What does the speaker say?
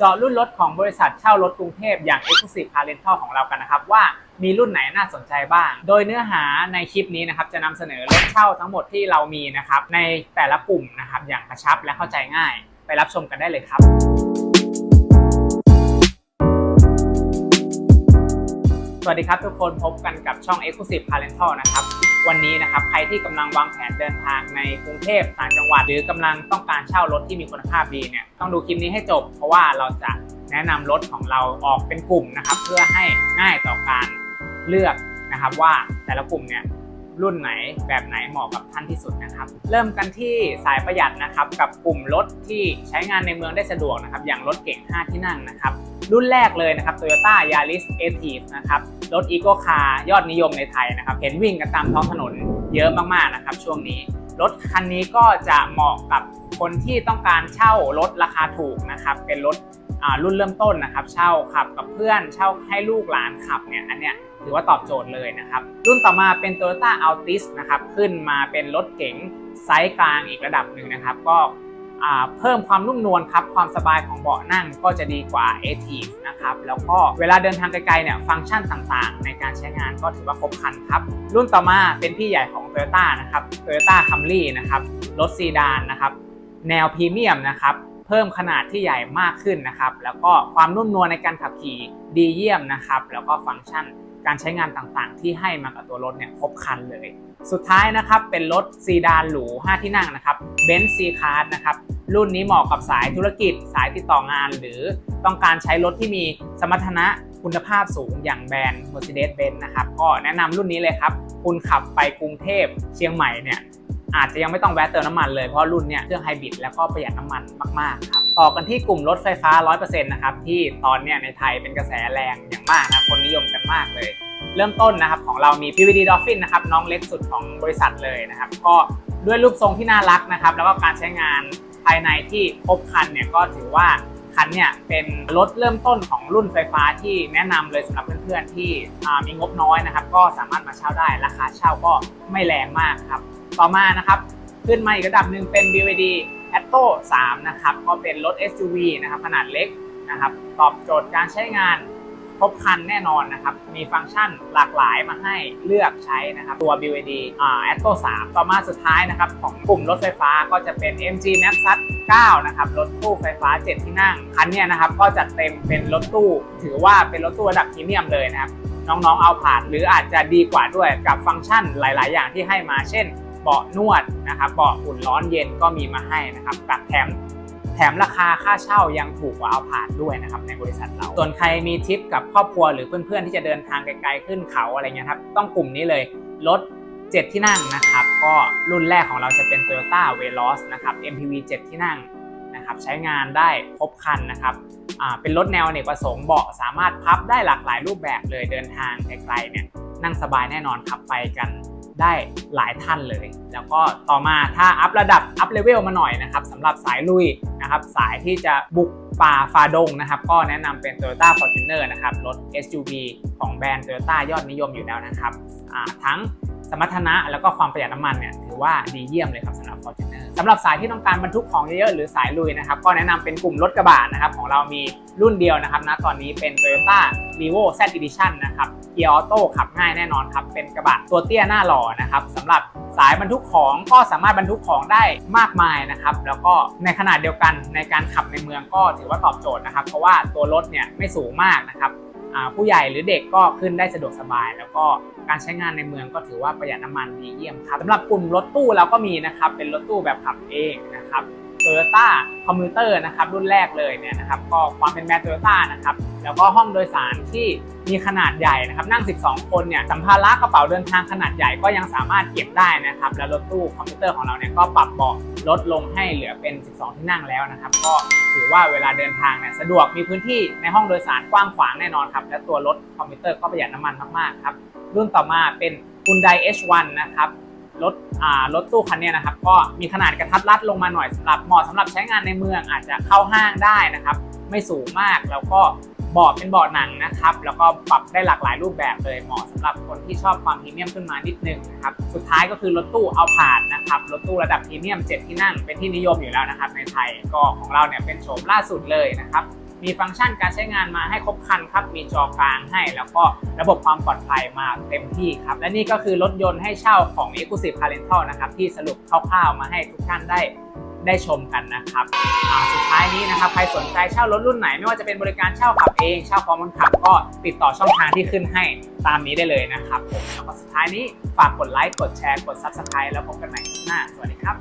เจาะรุ่นรถของบริษัทเช่ารถกรุงเทพอย่าง Exclusive Car Rental ของเรากันนะครับ ว่ามีรุ่นไหนน่าสนใจบ้าง โดยเนื้อหาในคลิปนี้นะครับจะนำเสนอรถเช่าทั้งหมดที่เรามีนะครับในแต่ละกลุ่มนะครับอย่างกระชับและเข้าใจง่าย ไปรับชมกันได้เลยครับ วัสดีครับทุกคนพบกันกับช่อง Exclusive Car Rental นะครับ วันนี้นะครับใครที่กำลังวางแผนเดินทางในกรุงเทพต่างจังหวัด หรือกำลังต้องการเช่ารถที่มีคุณภาพดีเนี่ยต้องดูคลิปนี้ให้จบ เพราะว่าเราจะแนะนำรถของเราออกเป็นกลุ่มนะครับเพื่อให้ง่ายต่อการเลือกนะครับว่าแต่ละกลุ่มเนี่ยรุ่นไหนแบบไหนเหมาะกับท่านที่สุดนะครับ เริ่มกันที่สายประหยัดนะครับกับกลุ่มรถที่ใช้งานในเมืองได้สะดวกนะครับอย่างรถเก่ง 5 ที่นั่งนะครับรุ่นแรกเลยนะครับ Toyota Yaris a t i v นะครับ รถ Eco Car ยอดนิยมในไทยนะครับ เห็นวิ่งกันตามท้องถนนเยอะมากๆนะครับ ช่วงนี้ รถคันนี้ก็จะเหมาะกับคนที่ต้องการเช่ารถราคาถูกนะครับ เป็นรถรุ่นเริ่มต้นนะครับ เช่าขับกับเพื่อนเช่าให้ลูกหลานขับเนี่ยอันเนี้ยถือว่าตอบโจทย์เลยนะครับ รุ่นต่อมาเป็น Toyota Altis นะครับ ขึ้นมาเป็นรถเก๋งไซส์กลางอีกระดับหนึ่งนะครับ ก็ เพิ่มความนุ่มนวลครับความสบายของเบาะนั่งก็จะดีกว่า a t i v นะครับแล้วก็เวลาเดินทางไกลๆเนี่ยฟังก์ชันต่างๆ ในการใช้งานก็ถือว่าครบครันครับ รุ่นต่อมาเป็นพี่ใหญ่ของ Toyota นะครับ Toyota Camry นะครับรถซีดานนะครับแนวพรีเมียมนะครับเพิ่มขนาดที่ใหญ่มากขึ้นนะครับแล้วก็ความนุ่มนวลในการขับขี่ดีเยี่ยมนะครับแล้วก็ฟังก์ชัน การใช้งานต่างๆ ที่ให้มากับตัวรถเนี่ยครบครันเลย สุดท้ายนะครับเป็นรถซีดานหรู 5 ที่นั่งนะครับ Benz C Class นะครับรุ่นนี้เหมาะกับสายธุรกิจ สายติดต่องาน หรือต้องการใช้รถที่มีสมรรถนะคุณภาพสูงอย่างแบรนด์ Mercedes-Benz นะครับก็แนะนำรุ่นนี้เลยครับ คุณขับไปกรุงเทพเชียงใหม่เนี่ยอาจจะยังไม่ต้องแวะเติมน้ำมันเลยเพราะรุ่นเนี่ยเครื่องไฮบริดแล้วก็ประหยัดน้ำมันมากๆครับ ต่อกันที่กลุ่มรถไฟฟ้า 100%นะครับที่ตอนเนี้ยในไทยเป็นกระแสแรงอย่างมากนะคนนิยมกันมากเลย เริ่มต้นนะครับของเรามี PVD Dolphin นะครับน้องเล็กสุดของบริษัทเลยนะครับก็ด้วยรูปทรงที่น่ารักนะครับแล้วก็การใช้งานภายในที่ครบครันเนี่ยก็ถือว่าคันเนี่ยเป็นรถเริ่มต้นของรุ่นไฟฟ้าที่แนะนำเลยสำหรับเพื่อนๆที่มีงบน้อยนะครับ ก็สามารถมาเช่าได้ราคาเช่าก็ไม่แรงมากครับ ต่อมานะครับ ขึ้นมาอีกระดับหนึ่งเป็น Atto 3 นะครับ ก็เป็นรถ SUV นะครับขนาดเล็กนะครับ ตอบโจทย์การใช้งานครบครันแน่นอนนะครับ มีฟังก์ชันหลากหลายมาให้เลือกใช้นะครับ ตัว BYD Atto 3 ต่อมาสุดท้ายนะครับ ของกลุ่มรถไฟฟ้าก็จะเป็น MG Maxus 9นะครับ รถตู้ไฟฟ้า 7 ที่นั่ง คันเนี้ยนะครับ ก็จัดเต็มเป็นรถตู้ ถือว่าเป็นรถตู้ระดับพรีเมียมเลยนะครับ น้องๆเอาผ่านหรืออาจจะดีกว่าด้วยกับฟังก์ชันหลาย ๆ อย่างที่ให้มาเช่น เบาะนวดนะครับเบาะอุ่นร้อนเย็นก็มีมาให้นะครับกับแถมแถมราคาค่าเช่ายังถูกกว่าเอาผ่านด้วยนะครับในบริษัทเรา ส่วนใครมีทริปกับครอบครัวหรือเพื่อนๆที่จะเดินทางไกลๆขึ้นเขาอะไรเงี้ยครับต้องกลุ่มนี้เลยรถ7 ที่นั่งนะครับก็รุ่นแรกของเราจะเป็น Toyota Veloz นะครับ MPV 7 ที่นั่งนะครับใช้งานได้ครบครันนะครับเป็นรถแนวเนกประสงค์เบาะสามารถพับได้หลากหลายรูปแบบเลยเดินทางไกลๆเนี่ยนั่งสบายแน่นอนขับไปกัน ได้หลายท่านเลย แล้วก็ต่อมาถ้าอัพระดับอัพเลเวลมาหน่อยนะครับสำหรับสายลุยนะครับสายที่จะบุกป่าฟาดงนะครับก็แนะนำเป็น Toyota Fortuner นะครับรถ SUV ของแบรนด์ Toyota ยอดนิยมอยู่แล้วนะครับทั้ง สมรรถนะแล้วก็ความประหยัดน้ำมันเนี่ยถือว่าดีเยี่ยมเลยครับสำหรับ Fortuner สำหรับสายที่ต้องการบรรทุกของเยอะๆหรือสายลุยนะครับก็แนะนำเป็นกลุ่มรถกระบะนะครับของเรามีรุ่นเดียวนะครับณตอนนี้เป็น Toyota r e v o Z Edition นะครับเกียร์ออโต้ขับง่ายแน่นอนครับเป็นกระบะตัวเตี้ยหน้าหล่อนะครับสำหรับสายบรรทุกของก็สามารถบรรทุกของได้มากมายนะครับแล้วก็ในขนาดเดียวกันในการขับในเมืองก็ถือว่าตอบโจทย์นะครับเพราะว่าตัวรถเนี่ยไม่สูงมากนะครับ ผู้ใหญ่หรือเด็กก็ขึ้นได้สะดวกสบาย แล้วก็การใช้งานในเมืองก็ถือว่าประหยัดน้ำมันดีเยี่ยมครับสำหรับกลุ่มรถตู้เราก็มีนะครับเป็นรถตู้แบบขับเองนะครับโตโยต้าคอมพิวเตอร์นะครับรุ่นแรกเลยเนี่ยนะครับก็ความเป็นแบรนด์ Toyota นะครับ แล้วก็ห้องโดยสารที่มีขนาดใหญ่นะครับนั่ง 12 คนเนี่ยสัมภาระกระเป๋าเดินทางขนาดใหญ่ก็ยังสามารถเก็บได้นะครับ แล้วรถตู้คอมพิวเตอร์ของเราเนี่ยก็ปรับเบาะลดลงให้เหลือเป็น 12 ที่นั่งแล้วนะครับ ก็ถือว่าเวลาเดินทางเนี่ยสะดวกมีพื้นที่ในห้องโดยสารกว้างขวางแน่นอนครับและตัวรถคอมพิวเตอร์ก็ประหยัดน้ำมันมากๆครับรุ่นต่อมาเป็น Hyundai H1 นะครับรถรถตู้คันเนี้ยนะครับ ก็มีขนาดกระทัดรัดลงมาหน่อยสำหรับเหมาะสำหรับใช้งานในเมืองอาจจะเข้าห้างได้นะครับ ไม่สูงมากแล้วก็ เบาะเป็นเบาะหนังนะครับ แล้วก็ปรับได้หลากหลายรูปแบบเลยเหมาะสำหรับคนที่ชอบความพรีเมียมขึ้นมานิดนึงนะครับ สุดท้ายก็คือรถตู้เอาผ่านนะครับ รถตู้ระดับพรีเมียม 7 ที่นั่ง เป็นที่นิยมอยู่แล้วนะครับในไทย ก็ของเราเนี่ยเป็นโฉมล่าสุดเลยนะครับ มีฟังก์ชันการใช้งานมาให้ครบครันครับ มีจอกลางให้ แล้วก็ระบบความปลอดภัยมาเต็มที่ครับ และนี่ก็คือรถยนต์ให้เช่าของ Exclusive Car Rental นะครับที่สรุปคร่าวๆมาให้ทุกท่านได้ ได้ชมกันนะครับอ่าสุดท้ายนี้นะครับใครสนใจเช่ารถรุ่นไหน ไม่ว่าจะเป็นบริการเช่าขับเองเช่าพร้อมคนขับก็ติดต่อช่องทางที่ขึ้นให้ตามนี้ได้เลยนะครับผมแล้วก็สุดท้ายนี้ฝากกดไลค์กดแชร์กด Subscribe แล้วพบกันใหม่คลิปหน้าสวัสดีครับ